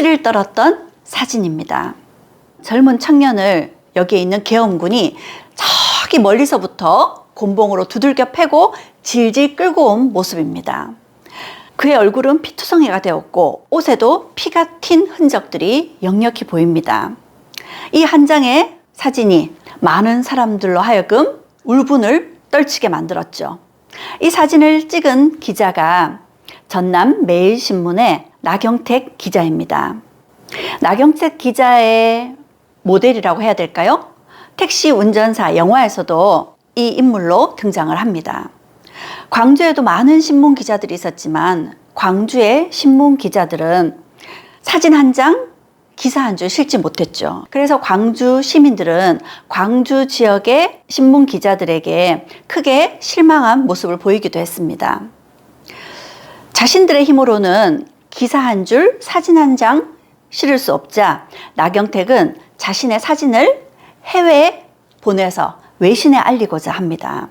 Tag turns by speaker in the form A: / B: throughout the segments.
A: 치를 떨었던 사진입니다. 젊은 청년을 여기에 있는 계엄군이 저기 멀리서부터 곤봉으로 두들겨 패고 질질 끌고 온 모습입니다. 그의 얼굴은 피투성이가 되었고 옷에도 피가 튄 흔적들이 역력히 보입니다. 이 한 장의 사진이 많은 사람들로 하여금 울분을 떨치게 만들었죠. 이 사진을 찍은 기자가 전남 매일신문의 나경택 기자입니다. 나경택 기자의 모델이라고 해야 될까요? 택시 운전사 영화에서도 이 인물로 등장을 합니다. 광주에도 많은 신문 기자들이 있었지만 광주의 신문 기자들은 사진 한 장, 기사 한 줄 실지 못했죠. 그래서 광주 시민들은 광주 지역의 신문 기자들에게 크게 실망한 모습을 보이기도 했습니다. 자신들의 힘으로는 기사 한 줄, 사진 한 장 실을 수 없자 나경택은 자신의 사진을 해외에 보내서 외신에 알리고자 합니다.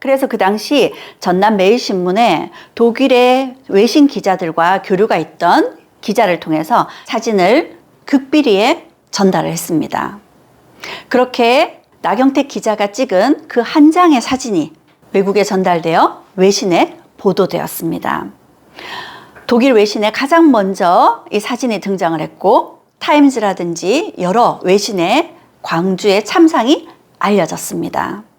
A: 그래서 그 당시 전남 매일신문에 독일의 외신 기자들과 교류가 있던 기자를 통해서 사진을 극비리에 전달을 했습니다. 그렇게 나경택 기자가 찍은 그 한 장의 사진이 외국에 전달되어 외신에 보도되었습니다. 독일 외신에 가장 먼저 이 사진이 등장을 했고 타임즈라든지 여러 외신에 광주의 참상이 알려졌습니다.